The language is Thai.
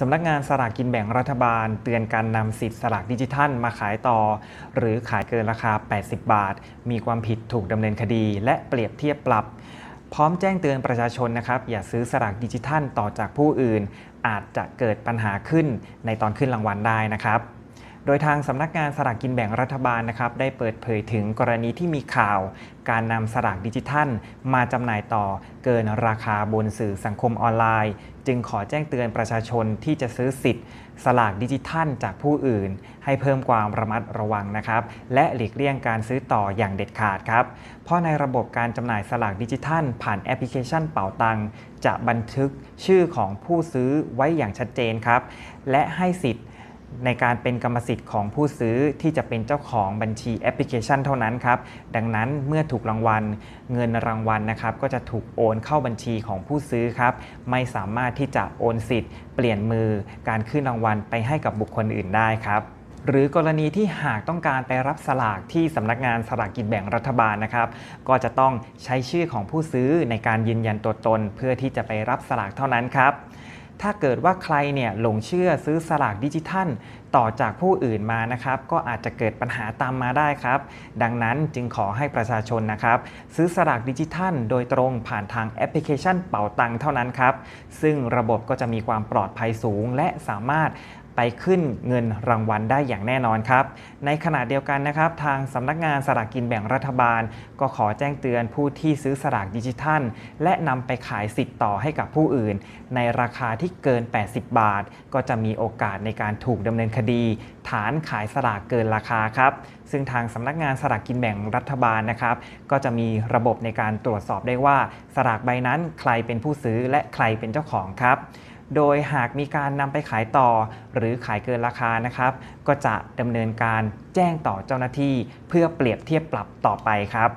สำนักงานสลากกินแบ่งรัฐบาล เตือนการนำสิทธิ์สลากดิจิทัลมาขายต่อ หรือขายเกินราคา 80 บาท มีความผิดถูกดำเนินคดี และเปรียบเทียบปรับ พร้อมแจ้งเตือนประชาชนนะครับ อย่าซื้อสลากดิจิทัลต่อจากผู้อื่น อาจจะเกิดปัญหาขึ้นในตอนขึ้นรางวัลได้นะครับ โดยทางสำนักงานสลากกินแบ่งรัฐบาลนะครับได้เปิดเผยถึงกรณีที่มีข่าว การนำสลากดิจิทัล มาจำหน่ายต่อเกินราคาบนสื่อสังคมออนไลน์ จึงขอแจ้งเตือนประชาชนที่จะซื้อสิทธิ์ สลากดิจิทัลจากผู้อื่น ให้เพิ่มความระมัดระวังนะครับ และหลีกเลี่ยงการซื้อต่ออย่างเด็ดขาดครับ เพราะในระบบการจำหน่ายสลากดิจิทัล ผ่านแอปพลิเคชันเป๋าตังจะบันทึกชื่อของผู้ซื้อไว้อย่างชัดเจนครับ และให้สิทธิ์ ในการเป็นกรรมสิทธิ์ของผู้ซื้อที่จะเป็นเจ้าของบัญชีแอปพลิเคชันเท่านั้นครับ ดังนั้นเมื่อถูกรางวัล เงินรางวัลนะครับ ก็จะถูกโอนเข้าบัญชีของผู้ซื้อครับ ไม่สามารถที่จะโอนสิทธิ์ เปลี่ยนมือการขึ้นรางวัลไปให้กับบุคคลอื่นได้ครับหรือกรณีที่หากต้องการไปรับสลากที่สำนักงานสลากกินแบ่งรัฐบาลนะครับ ก็จะต้องใช้ชื่อของผู้ซื้อในการยืนยันตัวตน เพื่อที่จะไปรับสลากเท่านั้นครับ ถ้าเกิดว่าใครเนี่ยหลงเชื่อซื้อสลากดิจิทัล ต่อจากผู้อื่นมานะครับ ก็อาจจะเกิดปัญหาตามมาได้ครับ ดังนั้นจึงขอให้ประชาชนนะครับ ซื้อสลากดิจิทัล โดยตรงผ่านทางแอปพลิเคชันเป๋าตังเท่านั้นครับ ซึ่งระบบก็จะมีความปลอดภัยสูง และสามารถ ไปขึ้นเงินรางวัลได้อย่างแน่นอนครับ ในขณะเดียวกันนะครับ ทางสำนักงานสลากกินแบ่งรัฐบาล ก็ขอแจ้งเตือนผู้ที่ซื้อสลากดิจิทัล และนำไปขายสิทธิ์ต่อให้กับผู้อื่น ในราคาที่เกิน 80 บาท ก็จะมีโอกาสในการถูกดำเนินคดี ฐานขายสลากเกินราคาครับ ซึ่งทางสำนักงานสลากกินแบ่งรัฐบาลนะครับ ก็จะมีระบบในการตรวจสอบได้ว่าสลากใบนั้นใครเป็นผู้ซื้อและใครเป็นเจ้าของครับ โดยหากมีการนำไปขายต่อ หรือขายเกินราคานะครับ ก็จะดำเนินการแจ้งต่อเจ้าหน้าที่ เพื่อเปรียบเทียบปรับต่อไปครับ